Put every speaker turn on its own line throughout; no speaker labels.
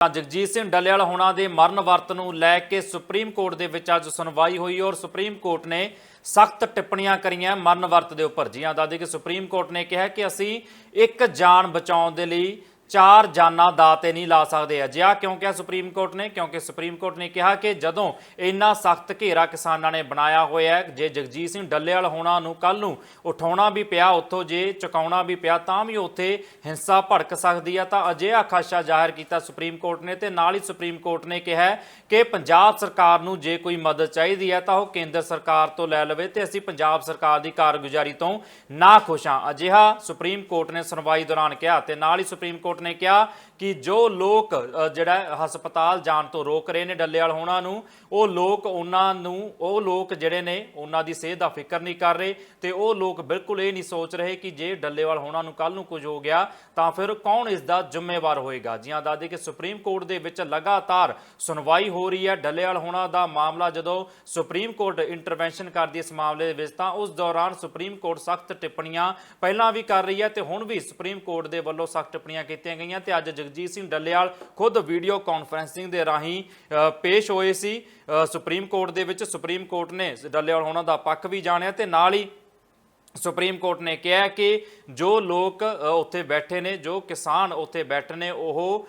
ਜਗਜੀਤ ਸਿੰਘ ਡੱਲੇਵਾਲ ਹੋਣਾ ਦੇ ਮਰਨ ਵਰਤ ਨੂੰ ਲੈ ਕੇ ਸੁਪਰੀਮ ਕੋਰਟ ਦੇ ਵਿੱਚ ਅੱਜ ਸੁਣਵਾਈ ਹੋਈ ਔਰ ਸੁਪਰੀਮ ਕੋਰਟ ਨੇ ਸਖਤ ਟਿੱਪਣੀਆਂ ਕਰੀਆਂ ਮਰਨ ਵਰਤ ਦੇ ਉੱਪਰ। ਜੀਆਂ ਦੱਸਦੇ ਕਿ ਸੁਪਰੀਮ ਕੋਰਟ ਨੇ ਕਿਹਾ ਕਿ ਅਸੀਂ ਇੱਕ ਜਾਨ ਬਚਾਉਣ ਦੇ ਲਈ ਚਾਰ ਜਾਨਾਂ ਦਾ ਤੇ ਨਹੀਂ ਲਾ ਸਕਦੇ ਅਜਿਹਾ ਕਿਉਂ ਕਿਹਾ ਸੁਪਰੀਮ ਕੋਰਟ ਨੇ? ਕਿਉਂਕਿ ਸੁਪਰੀਮ ਕੋਰਟ ਨੇ ਕਿਹਾ ਕਿ ਜਦੋਂ ਇੰਨਾ ਸਖਤ ਘੇਰਾ ਕਿਸਾਨਾਂ ਨੇ ਬਣਾਇਆ ਹੋਇਆ ਹੈ, ਜੇ ਜਗਜੀਤ ਸਿੰਘ ਡੱਲੇਵਾਲ ਹੋਣਾ ਨੂੰ ਕੱਲ ਨੂੰ ਉਠਾਉਣਾ ਵੀ ਪਿਆ, ਉੱਥੋਂ ਜੇ ਚੁਕਾਉਣਾ ਵੀ ਪਿਆ, ਤਾਂ ਵੀ ਉੱਥੇ ਹਿੰਸਾ ਭੜਕ ਸਕਦੀ ਹੈ। ਤਾਂ ਅਜਿਹਾ ਖਾਸ਼ਾ ਜ਼ਾਹਿਰ ਕੀਤਾ ਸੁਪਰੀਮ ਕੋਰਟ ਨੇ ਤੇ ਨਾਲ ਹੀ ਸੁਪਰੀਮ ਕੋਰਟ ਨੇ ਕਿਹਾ ਕਿ ਪੰਜਾਬ ਸਰਕਾਰ ਨੂੰ ਜੇ ਕੋਈ ਮਦਦ ਚਾਹੀਦੀ ਹੈ, ਤਾਂ ਉਹ ਕੇਂਦਰ ਸਰਕਾਰ ਤੋਂ ਲੈ ਲਵੇ ਤੇ ਅਸੀਂ ਪੰਜਾਬ ਸਰਕਾਰ ਦੀ ਕਾਰਗੁਜ਼ਾਰੀ ਤੋਂ ਨਾ ਖੁਸ਼ ਹਾਂ। ਅਜਿਹਾ ਸੁਪਰੀਮ ਕੋਰਟ ਨੇ ਸੁਣਵਾਈ ਦੌਰਾਨ ਕਿਹਾ ਤੇ ਨਾਲ ਹੀ ਸੁਪਰੀਮ ਕੋਰਟ ਨੇ ਕਿਹਾ ਕਿ ਜੋ ਲੋਕ ਜਿਹੜਾ ਹਸਪਤਾਲ ਜਾਣ ਤੋਂ ਰੋਕ ਰਹੇ ਨੇ ਡੱਲੇਵਾਲ ਹੋਣਾ ਨੂੰ, ਉਹ ਲੋਕ ਉਹਨਾਂ ਨੂੰ, ਉਹ ਲੋਕ ਜਿਹੜੇ ਨੇ, ਉਹਨਾਂ ਦੀ ਸਿਹਤ ਦਾ ਫਿਕਰ ਨਹੀਂ ਕਰ ਰਹੇ ਤੇ ਉਹ ਲੋਕ ਬਿਲਕੁਲ ਇਹ ਨਹੀਂ ਸੋਚ ਰਹੇ ਕਿ ਜੇ ਡੱਲੇਵਾਲ ਹੋਣਾ ਨੂੰ ਕੱਲ ਨੂੰ ਕੁਝ ਹੋ ਗਿਆ, ਤਾਂ ਫਿਰ ਕੌਣ ਇਸ ਦਾ ਜ਼ਿੰਮੇਵਾਰ ਹੋਏਗਾ? ਜੀਆਂ ਦੱਸਦੇ ਕਿ ਸੁਪਰੀਮ ਕੋਰਟ ਦੇ ਵਿੱਚ ਲਗਾਤਾਰ ਸੁਣਵਾਈ ਹੋ ਰਹੀ ਹੈ ਡੱਲੇਵਾਲ ਹੋਣਾ ਦਾ ਮਾਮਲਾ ਜਦੋਂ ਸੁਪਰੀਮ ਕੋਰਟ ਇੰਟਰਵੈਂਸ਼ਨ ਕਰਦੀ ਇਸ ਮਾਮਲੇ ਦੇ ਵਿੱਚ, ਤਾਂ ਉਸ ਦੌਰਾਨ ਸੁਪਰੀਮ ਕੋਰਟ ਸਖਤ ਟਿੱਪਣੀਆਂ ਪਹਿਲਾਂ ਵੀ ਕਰ ਰਹੀ ਹੈ ਤੇ ਹੁਣ ਵੀ ਸੁਪਰੀਮ ਕੋਰਟ ਦੇ ਵੱਲੋਂ ਸਖਤ ਟਿੱਪਣੀਆਂ ਕੀਤੀਆਂ ਗਈਆਂ ਤੇ ਅੱਜ ਜਗਜੀਤ ਸਿੰਘ ਡੱਲੇਵਾਲ ਖੁਦ ਵੀਡੀਓ ਕਾਨਫਰੰਸਿੰਗ ਦੇ ਰਾਹੀਂ ਅ, ਪੇਸ਼ ਹੋਏ ਸੀ। ਅ, ਸੁਪਰੀਮ ਕੋਰਟ ਦੇ ਵਿੱਚ ਸੁਪਰੀਮ ਕੋਰਟ ਨੇ ਡੱਲੇਵਾਲ ਹੋਣਾ ਦਾ ਪੱਖ ਵੀ ਜਾਣਿਆ ਤੇ ਨਾਲ ਹੀ ਸੁਪਰੀਮ ਕੋਰਟ ਨੇ ਕਿਹਾ ਕਿ ਜੋ ਲੋਕ ਉੱਥੇ ਬੈਠੇ ਨੇ, ਜੋ ਕਿਸਾਨ ਉੱਥੇ ਬੈਠੇ ਨੇ, ਉਹ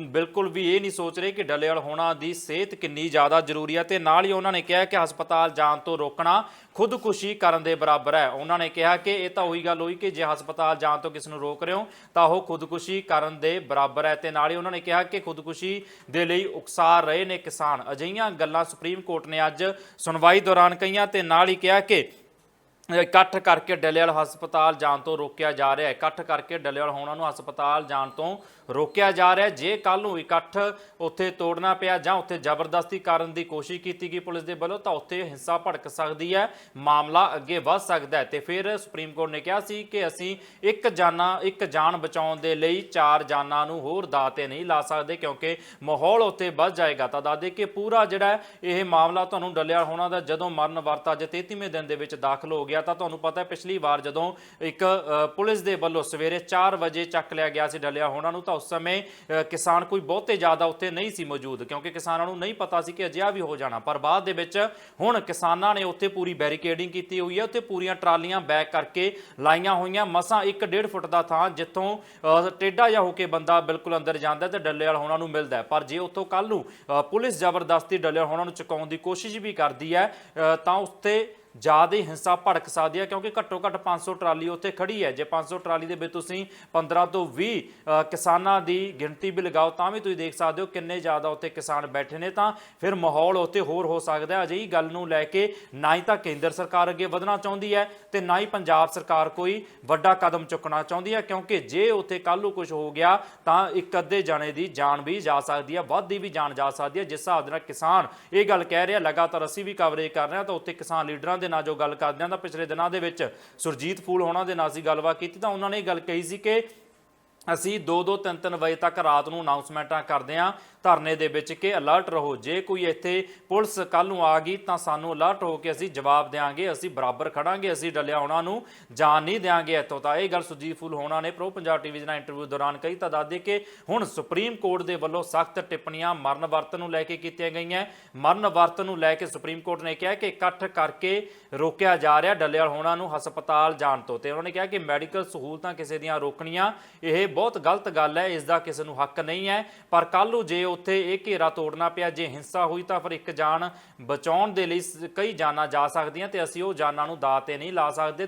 ਬਿਲਕੁਲ ਵੀ ਇਹ ਨਹੀਂ ਸੋਚ ਰਹੇ ਕਿ ਡੱਲੇਵਾਲ ਹੋਣਾ ਦੀ ਸਿਹਤ ਕਿੰਨੀ ਜ਼ਿਆਦਾ ਜ਼ਰੂਰੀ ਹੈ ਤੇ ਨਾਲ ਹੀ ਉਹਨਾਂ ਨੇ ਕਿਹਾ ਕਿ ਹਸਪਤਾਲ ਜਾਣ ਤੋਂ ਰੋਕਣਾ ਖੁਦਕੁਸ਼ੀ ਕਰਨ ਦੇ ਬਰਾਬਰ ਹੈ। ਉਹਨਾਂ ਨੇ ਕਿਹਾ ਕਿ ਇਹ ਤਾਂ ਉਹੀ ਗੱਲ ਹੋਈ ਕਿ ਜੇ ਹਸਪਤਾਲ ਜਾਣ ਤੋਂ ਕਿਸ ਨੂੰ ਰੋਕ ਰਹੇ ਹੋ, ਤਾਂ ਉਹ ਖੁਦਕੁਸ਼ੀ ਕਰਨ ਦੇ ਬਰਾਬਰ ਹੈ ਤੇ ਨਾਲ ਹੀ ਉਹਨਾਂ ਨੇ ਕਿਹਾ ਕਿ ਖੁਦਕੁਸ਼ੀ ਦੇ ਲਈ ਉਕਸਾ ਰਹੇ ਨੇ ਕਿਸਾਨ। ਅਜਿਹੀਆਂ ਗੱਲਾਂ ਸੁਪਰੀਮ ਕੋਰਟ ਨੇ ਅੱਜ ਸੁਣਵਾਈ ਦੌਰਾਨ ਕਹੀਆਂ ਤੇ ਨਾਲ ਹੀ ਕਿਹਾ ਕਿ ਇਕੱਠ ਕਰਕੇ ਡੱਲੇਵਾਲ ਹਸਪਤਾਲ ਜਾਣ ਤੋਂ ਰੋਕਿਆ ਜਾ ਰਿਹਾ ਹੈ। ਇਕੱਠ ਕਰਕੇ ਡੱਲੇਵਾਲ ਹੋਣਾ ਨੂੰ ਹਸਪਤਾਲ ਜਾਣ ਤੋਂ ਰੋਕਿਆ ਜਾ ਰਿਹਾ ਹੈ। ਜੇ ਕੱਲ ਨੂੰ ਇਕੱਠ ਉੱਥੇ ਤੋੜਨਾ ਪਿਆ ਜਾਂ ਉੱਥੇ ਜ਼ਬਰਦਸਤੀ ਕਰਨ ਦੀ ਕੋਸ਼ਿਸ਼ ਕੀਤੀ ਗਈ ਪੁਲਿਸ ਦੇ ਵੱਲੋਂ, ਤਾਂ ਉੱਥੇ ਹਿੰਸਾ ਭੜਕ ਸਕਦੀ ਹੈ, ਮਾਮਲਾ ਅੱਗੇ ਵੱਧ ਸਕਦਾ ਹੈ। ਤੇ ਫਿਰ ਸੁਪਰੀਮ ਕੋਰਟ ਨੇ ਕਿਹਾ ਸੀ ਕਿ ਅਸੀਂ ਇੱਕ ਜਾਨਾਂ, ਇੱਕ ਜਾਨ ਬਚਾਉਣ ਦੇ ਲਈ ਚਾਰ ਜਾਨਾਂ ਨੂੰ ਹੋਰ ਦਾਅ ਤੇ ਨਹੀਂ ਲਾ ਸਕਦੇ ਕਿਉਂਕਿ ਮਾਹੌਲ ਉੱਥੇ ਵੱਧ ਜਾਏਗਾ। ਤਾਂ ਦੱਸ ਦੇ ਕਿ ਪੂਰਾ ਜਿਹੜਾ ਇਹ ਮਾਮਲਾ ਤੁਹਾਨੂੰ ਡੱਲਿਆ ਹੋਣਾ ਦਾ ਜਦੋਂ ਮਰਨ ਵਰਤ ਅੱਜ 33ਵੇਂ ਦਿਨ ਦੇ ਵਿੱਚ ਦਾਖਲ ਹੋ ਗਿਆ ਤਾਂ ਤੁਹਾਨੂੰ ਪਤਾ ਪਿਛਲੀ ਵਾਰ ਜਦੋਂ ਇੱਕ ਪੁਲਿਸ ਦੇ ਵੱਲੋਂ ਸਵੇਰੇ 4 ਵਜੇ ਚੱਕ ਲਿਆ ਗਿਆ ਸੀ ਡੱਲਿਆ ਹੋਣਾ ਨੂੰ ਤਾਂ ਉਸ ਸਮੇਂ ਕਿਸਾਨ ਕੋਈ ਬਹੁਤੇ ਜ਼ਿਆਦਾ ਉੱਥੇ ਨਹੀਂ ਸੀ ਮੌਜੂਦ ਕਿਉਂਕਿ ਕਿਸਾਨਾਂ ਨੂੰ ਨਹੀਂ ਪਤਾ ਸੀ ਕਿ ਅਜਿਹਾ ਵੀ ਹੋ ਜਾਣਾ। ਪਰ ਬਾਅਦ ਦੇ ਵਿੱਚ ਹੁਣ ਕਿਸਾਨਾਂ ਨੇ ਉੱਥੇ ਪੂਰੀ ਬੈਰੀਕੇਡਿੰਗ ਕੀਤੀ ਹੋਈ ਹੈ ਉੱਥੇ ਪੂਰੀਆਂ ਟਰਾਲੀਆਂ ਬੈਕ ਕਰਕੇ ਲਾਈਆਂ ਹੋਈਆਂ ਮਸਾਂ 1.5 ਫੁੱਟ ਦਾ ਥਾਂ ਜਿੱਥੋਂ ਅ, ਟੇਢਾ ਜਿਹਾ ਹੋ ਕੇ ਬੰਦਾ ਬਿਲਕੁਲ ਅੰਦਰ ਜਾਂਦਾ ਤੇ ਡੱਲੇਵਾਲ ਹੋਣਾ ਨੂੰ ਮਿਲਦਾ ਪਰ ਜੇ ਉੱਥੋਂ ਕੱਲ ਨੂੰ ਪੁਲਿਸ ਜ਼ਬਰਦਸਤੀ ਡੱਲੇਵਾਲ ਹੋਣਾ ਨੂੰ ਚੁਕਾਉਣ ਦੀ ਕੋਸ਼ਿਸ਼ ਵੀ ਕਰਦੀ ਹੈ ਤਾਂ ਉੱਤੇ ਜ਼ਿਆਦਾ ਹਿੰਸਾ ਭੜਕ ਸਕਦੀ ਹੈ ਕਿਉਂਕਿ ਘੱਟੋ ਘੱਟ 500 ਟਰਾਲੀ ਉੱਥੇ ਖੜੀ ਹੈ। ਜੇ 500 ਟਰਾਲੀ ਦੇ ਵਿੱਚ ਤੁਸੀਂ 15 ਤੋਂ 20 ਕਿਸਾਨਾਂ ਦੀ ਗਿਣਤੀ ਵੀ ਲਗਾਓ ਤਾਂ ਵੀ ਤੁਸੀਂ ਦੇਖ ਸਕਦੇ ਹੋ ਕਿੰਨੇ ਜ਼ਿਆਦਾ ਉੱਥੇ ਕਿਸਾਨ ਬੈਠੇ ਨੇ। ਤਾਂ ਫਿਰ ਮਾਹੌਲ ਉੱਥੇ ਹੋਰ ਹੋ ਸਕਦਾ ਹੈ। ਅਜਿਹੀ ਗੱਲ ਨੂੰ ਲੈ ਕੇ ਨਾ ਹੀ ਤਾਂ ਕੇਂਦਰ ਸਰਕਾਰ ਅੱਗੇ ਵਧਣਾ ਚਾਹੁੰਦੀ ਹੈ ਤੇ ਨਾ ਹੀ ਪੰਜਾਬ ਸਰਕਾਰ ਕੋਈ ਵੱਡਾ ਕਦਮ ਚੁੱਕਣਾ ਚਾਹੁੰਦੀ ਹੈ ਕਿਉਂਕਿ ਜੇ ਉੱਥੇ ਕੱਲ ਨੂੰ ਕੁਝ ਹੋ ਗਿਆ ਤਾਂ ਇੱਕ ਅੱਧੇ ਜਾਣੇ ਦੀ ਜਾਨ ਵੀ ਜਾ ਸਕਦੀ ਹੈ, ਵੱਧ ਦੀ ਵੀ ਜਾਨ ਜਾ ਸਕਦੀ ਹੈ। ਜਿਸ ਹਿਸਾਬ ਦੇ ਨਾਲ ਕਿਸਾਨ ਇਹ ਗੱਲ ਕਹਿ ਰਿਹਾ, ਲਗਾਤਾਰ ਅਸੀਂ ਵੀ ਕਵਰੇਜ ਕਰ ਰਹੇ ਹਾਂ ਤਾਂ ਉੱਥੇ ਕਿਸਾਨ ਲੀਡਰਾਂ ਦੇ ਨਾਲ ਜੋ ਗੱਲ ਕਰਦੇ ਹਾਂ ਤਾਂ ਪਿਛਲੇ ਦਿਨਾਂ ਦੇ ਵਿੱਚ ਸੁਰਜੀਤ ਫੂਲ ਹੋਣਾ ਦੇ ਨਾਲ ਸੀ ਗੱਲਬਾਤ ਕੀਤੀ ਤਾਂ ਉਹਨਾਂ ਨੇ ਇਹ ਗੱਲ ਕਹੀ ਸੀ ਕਿ ਅਸੀਂ 2-2 3-3 ਵਜੇ ਤੱਕ ਰਾਤ ਨੂੰ ਅਨਾਉਂਸਮੈਂਟਾਂ ਕਰਦੇ ਹਾਂ। ਧਰਨੇ ਦੇ ਵਿੱਚ ਕਿ ਅਲਰਟ ਰਹੋ। ਜੇ ਕੋਈ ਇੱਥੇ ਪੁਲਿਸ ਕੱਲ ਨੂੰ ਆ ਗਈ ਤਾਂ ਸਾਨੂੰ ਅਲਰਟ ਹੋ ਕੇ ਅਸੀਂ ਜਵਾਬ ਦੇਾਂਗੇ ਅਸੀਂ ਬਰਾਬਰ ਖੜਾਂਗੇ। ਅਸੀਂ ਡਲਿਆ ਹੋਣਾ ਨੂੰ ਜਾਣ ਨਹੀਂ ਦੇਾਂਗੇ ਇੱਥੋਂ ਤਾਂ। ਇਹ ਗੱਲ ਸੁਜੀਤ ਫੂਲ ਹੋਣਾ ਨੇ ਪ੍ਰੋ ਪੰਜਾਬ ਟੀਵੀ ਦੇ ਨਾਲ ਇੰਟਰਵਿਊ ਦੌਰਾਨ ਕਹੀ। ਤਾਂ ਦੱਸਦੇ ਕਿ ਹੁਣ ਸੁਪਰੀਮ ਕੋਰਟ ਦੇ ਵੱਲੋਂ ਸਖਤ ਟਿੱਪਣੀਆਂ ਮਰਨ ਵਰਤ ਨੂੰ ਲੈ ਕੇ ਕੀਤੀਆਂ ਗਈਆਂ। ਮਰਨ ਵਰਤ ਨੂੰ ਲੈ ਕੇ ਸੁਪਰੀਮ ਕੋਰਟ ਨੇ ਕਿਹਾ ਕਿ ਇਕੱਠ ਕਰਕੇ ਰੋਕਿਆ ਜਾ ਰਿਹਾ। ਡੱਲੇਵਾਲ ਹੋਣਾ ਨੂੰ ਹਸਪਤਾਲ ਜਾਣ ਤੋਂ ਤੇ ਉਹਨਾਂ ਨੇ ਕਿਹਾ ਕਿ ਮੈਡੀਕਲ ਸਹੂਲਤਾਂ ਕਿਸੇ ਦੀਆਂ ਰੋਕਣੀਆਂ, ਇਹ ਬਹੁਤ ਗਲਤ ਗੱਲ ਹੈ, ਇਸ ਦਾ ਕਿਸੇ ਨੂੰ ਹੱਕ ਨਹੀਂ ਹੈ। ਪਰ ਕੱਲ ਨੂੰ ਜੇ ਉੱਥੇ ਇਹ ਘੇਰਾ ਤੋੜਨਾ ਪਿਆ, ਜੇ ਹਿੰਸਾ ਹੋਈ ਤਾਂ ਫਿਰ ਇੱਕ ਜਾਨ ਬਚਾਉਣ ਦੇ ਲਈ ਕਈ ਜਾਨਾਂ ਜਾ ਸਕਦੀਆਂ ਤੇ ਅਸੀਂ ਉਹ ਜਾਨਾਂ ਨੂੰ ਦਾਅ ਤੇ ਨਹੀਂ ਲਾ ਸਕਦੇ।